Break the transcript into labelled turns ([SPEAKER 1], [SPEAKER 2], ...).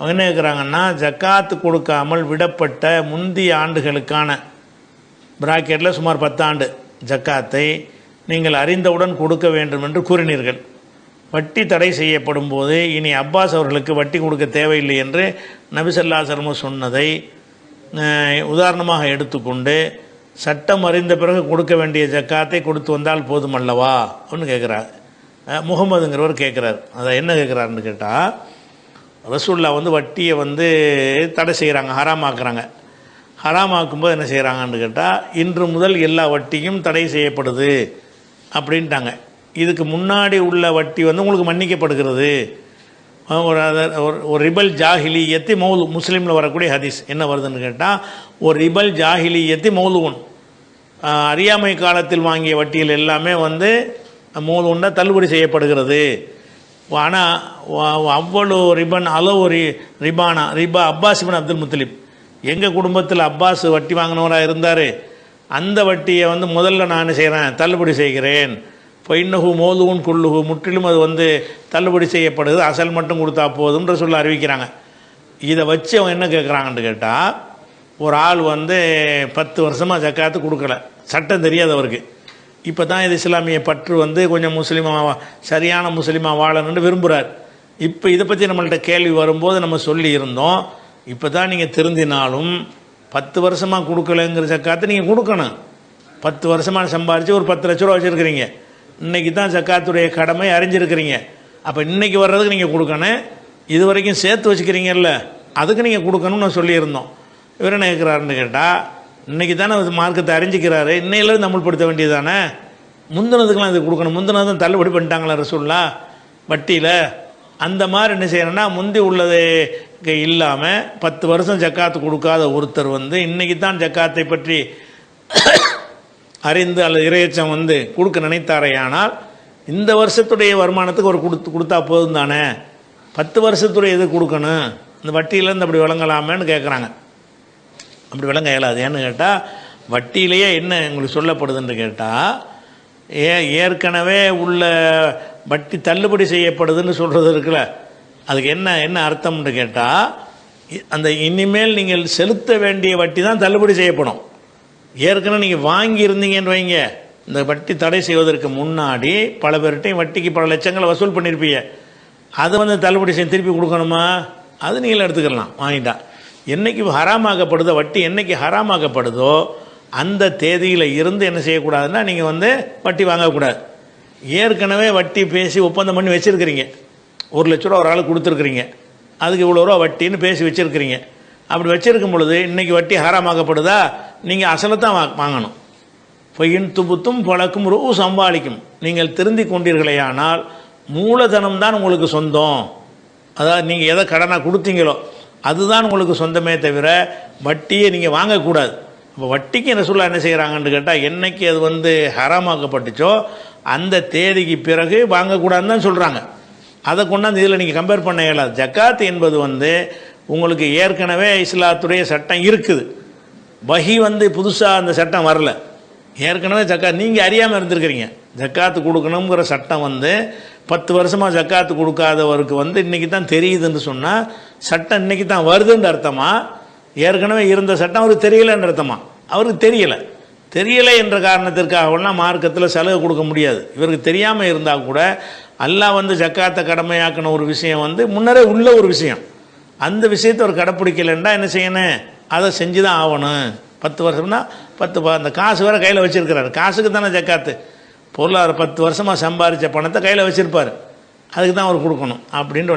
[SPEAKER 1] அவங்க என்ன கேட்குறாங்கன்னா ஜக்காத்து கொடுக்காமல் விடப்பட்ட முந்தைய ஆண்டுகளுக்கான பிராக்கெட்டில் சுமார் பத்தாண்டு ஜக்காத்தை நீங்கள் அறிந்தவுடன் கொடுக்க வேண்டும் என்று கூறினீர்கள். வட்டி தடை செய்யப்படும் போது இனி அப்பாஸ் அவர்களுக்கு வட்டி கொடுக்க தேவையில்லை என்று நபிசல்லா சர்ம சொன்னதை உதாரணமாக எடுத்துக்கொண்டு சட்டம் அறிந்த பிறகு கொடுக்க வேண்டிய ஜக்காத்தை கொடுத்து வந்தால் போதுமல்லவா அப்படின்னு கேட்குறார் முகமதுங்கிறவர் கேட்குறார் அதை என்ன கேட்குறாருன்னு கேட்டால் ரசூல்லா வந்து வட்டியை வந்து தடை செய்கிறாங்க ஹராமாக்குறாங்க. ஹராமாக்கும்போது என்ன செய்கிறாங்கன்னு கேட்டால் இன்று முதல் எல்லா வட்டியும் தடை செய்யப்படுது அப்படின்ட்டாங்க. இதுக்கு முன்னாடி உள்ள வட்டி வந்து உங்களுக்கு மன்னிக்கப்படுகிறது. ஒரு ஒரு- ஒரு ரிபல் ஜாஹிலியத்தி மௌலு முஸ்லீமில் வரக்கூடிய ஹதீஸ். என்ன வருதுன்னு கேட்டால் ஒரு ரிபல் ஜாஹிலியத்தி மௌலுவன். அஹ் அறியாமை காலத்தில் வாங்கிய வட்டிகள் எல்லாமே வந்து மௌலுன்னா தள்ளுபடி செய்யப்படுகிறது. ஆனால் அவ்வளோ ரிபன் அளவு ரி ரிபானா ரிபா அப்பாஸ் இபன் அப்துல் முத்தலிப். எங்கள் குடும்பத்தில் அப்பாஸ் வட்டி வாங்கினவராக இருந்தார்? அந்த வட்டியை வந்து முதல்ல நான் செய்கிறேன் தள்ளுபடி செய்கிறேன். பொய்னகு மோதுகுன் குள்ளுகு முற்றிலும் அது வந்து தள்ளுபடி செய்யப்படுது. அசல் மட்டும் கொடுத்தா போதுன்ற சொல்ல அறிவிக்கிறாங்க. இதை வச்சு அவங்க என்ன கேட்குறாங்கன்னு கேட்டால் ஒரு ஆள் வந்து பத்து வருஷமாக ஜக்காத்து கொடுக்கல. சட்டம் தெரியாது அவருக்கு இப்போ தான் இது இஸ்லாமிய பற்று வந்து கொஞ்சம் முஸ்லீமாக சரியான முஸ்லீமாக வாழணும்னு விரும்புகிறார் இப்போ இதை பற்றி நம்மள்கிட்ட கேள்வி வரும்போது நம்ம சொல்லி இருந்தோம் இப்போ தான் நீங்கள் திருந்தினாலும் பத்து வருஷமாக கொடுக்கலங்கிற சக்காத்து நீங்கள் கொடுக்கணும். பத்து வருஷமாக சம்பாரித்து ஒரு பத்து லட்ச ரூபா வச்சுருக்கிறீங்க. இன்னைக்கு தான் சக்காத்துடைய கடமை அறிஞ்சிருக்கிறீங்க. அப்போ இன்றைக்கி வர்றதுக்கு நீங்கள் கொடுக்கணும். இது வரைக்கும் சேர்த்து வச்சுக்கிறீங்கல்ல. அதுக்கு நீங்கள் கொடுக்கணும்னு நான் சொல்லியிருந்தோம். இவர் என்ன கேட்குறாருன்னு கேட்டால் இன்னைக்கு தானே அது மார்க்கத்தை அறிஞ்சிக்கிறாரு. இன்னையிலேருந்து அமுல்படுத்த வேண்டியது தானே முந்தினதுக்கெலாம் இது கொடுக்கணும். முந்தினது தான் தள்ளுபடி பண்ணிட்டாங்களா ரசூல்லா? வட்டியில். அந்த மாதிரி என்ன செய்யணும்னா முந்தி உள்ளது இல்லாமல் பத்து வருஷம் ஜக்காத்து கொடுக்காத ஒருத்தர் வந்து இன்னைக்கு தான் ஜக்காத்தை பற்றி அறிந்து அல்லது இறையச்சம் வந்து கொடுக்க நினைத்தாரையானால் இந்த வருஷத்துடைய வருமானத்துக்கு ஒரு கொடுத்து கொடுத்தா போதும் தானே பத்து வருஷத்துடைய இது கொடுக்கணும். இந்த வட்டியிலேருந்து அப்படி வழங்கலாமேன்னு கேட்குறாங்க அப்படி விளங்க இயலாது. ஏன்னு கேட்டால் வட்டியிலேயே என்ன உங்களுக்கு சொல்லப்படுதுன்னு கேட்டால் ஏ ஏற்கனவே உள்ள வட்டி தள்ளுபடி செய்யப்படுதுன்னு சொல்கிறது இருக்குல்ல. அதுக்கு என்ன என்ன அர்த்தம்னு கேட்டால் அந்த இனிமேல் நீங்கள் செலுத்த வேண்டிய வட்டி தான் தள்ளுபடி செய்யப்படும். ஏற்கனவே நீங்கள் வாங்கியிருந்தீங்கன்னு வைங்க. இந்த வட்டி தடை செய்வதற்கு முன்னாடி பல பேர்கிட்டையும் வட்டிக்கு பல லட்சங்களை வசூல் பண்ணியிருப்பீங்க அது வந்து தள்ளுபடி செய்ய திருப்பி கொடுக்கணுமா? அது நீங்கள் எடுத்துக்கலாம். வாங்கிட்டா. என்னைக்கு ஹராமாக்கப்படுதோ வட்டி என்னைக்கு ஹராமாகப்படுதோ அந்த தேதியில் இருந்து என்ன செய்யக்கூடாதுன்னா நீங்கள் வந்து வட்டி வாங்கக்கூடாது. ஏற்கனவே வட்டி பேசி ஒப்பந்தம் பண்ணி வச்சுருக்கிறீங்க. ஒரு லட்ச ரூபா ஒரு ஆள் கொடுத்துருக்குறீங்க. அதுக்கு இவ்வளோ ரூபா வட்டின்னு பேசி வச்சுருக்கிறீங்க. அப்படி வச்சுருக்கும் பொழுது இன்றைக்கி வட்டி ஹராமாக்கப்படுதா நீங்கள் அசலை தான் வா வாங்கணும். பொய்யின் துபுத்தும் பழக்கும் ரூ சம்பாளிக்கும். நீங்கள் திருந்தி கொண்டீர்களேயானால் மூலதனம் தான் உங்களுக்கு சொந்தம். அதாவது நீங்கள் எதை கடனாக கொடுத்தீங்களோ அதுதான் உங்களுக்கு சொந்தமே தவிர வட்டியை நீங்கள் வாங்கக்கூடாது. இப்போ வட்டிக்கு என்ன சொல்ல என்ன செய்கிறாங்கன்னு கேட்டால் என்னைக்கு அது வந்து ஹராமாக்கப்பட்டுச்சோ அந்த தேதிக்கு பிறகு வாங்கக்கூடாதுன்னு தான் சொல்கிறாங்க அதை கொண்டாந்து இதில் நீங்கள் கம்பேர் பண்ண இயலாது. ஜக்காத் என்பது வந்து உங்களுக்கு ஏற்கனவே இஸ்லாத்துடைய சட்டம் இருக்குது. வகி வந்து புதுசாக அந்த சட்டம் வரல. ஏற்கனவே ஜக்காத் நீங்கள் அறியாமல் இருந்திருக்கிறீங்க. ஜக்காத்து கொடுக்கணுங்கிற சட்டம் வந்து பத்து வருஷமாக ஜக்காத்து கொடுக்காதவருக்கு வந்து இன்றைக்கி தான் தெரியுதுன்னு சொன்னால் சட்டம் இன்னைக்கு தான் வருதுன்ற அர்த்தமா? ஏற்கனவே இருந்த சட்டம் அவருக்கு தெரியலன்ற அர்த்தமா? அவருக்கு தெரியலை. தெரியலை என்ற காரணத்திற்காகலாம் மார்க்கத்தில் செலவு கொடுக்க முடியாது. இவருக்கு தெரியாமல் இருந்தால் கூட அல்லாஹ் வந்து ஜக்காத்தை கடமையாக்கின ஒரு விஷயம் வந்து முன்னரே உள்ள ஒரு விஷயம். அந்த விஷயத்தை அவர் கடைப்பிடிக்கலைன்னா என்ன செய்யணும்? அதை செஞ்சு தான் ஆகணும். பத்து வருஷம்னா பத்து அந்த காசு வேறு கையில் வச்சுருக்கிறாரு. காசுக்கு தானே ஜக்காத்து. பொருளாதார பத்து வருஷமாக சம்பாரித்த பணத்தை கையில் வச்சுருப்பார். அதுக்கு தான் அவர் கொடுக்கணும். அப்படின்ட்டு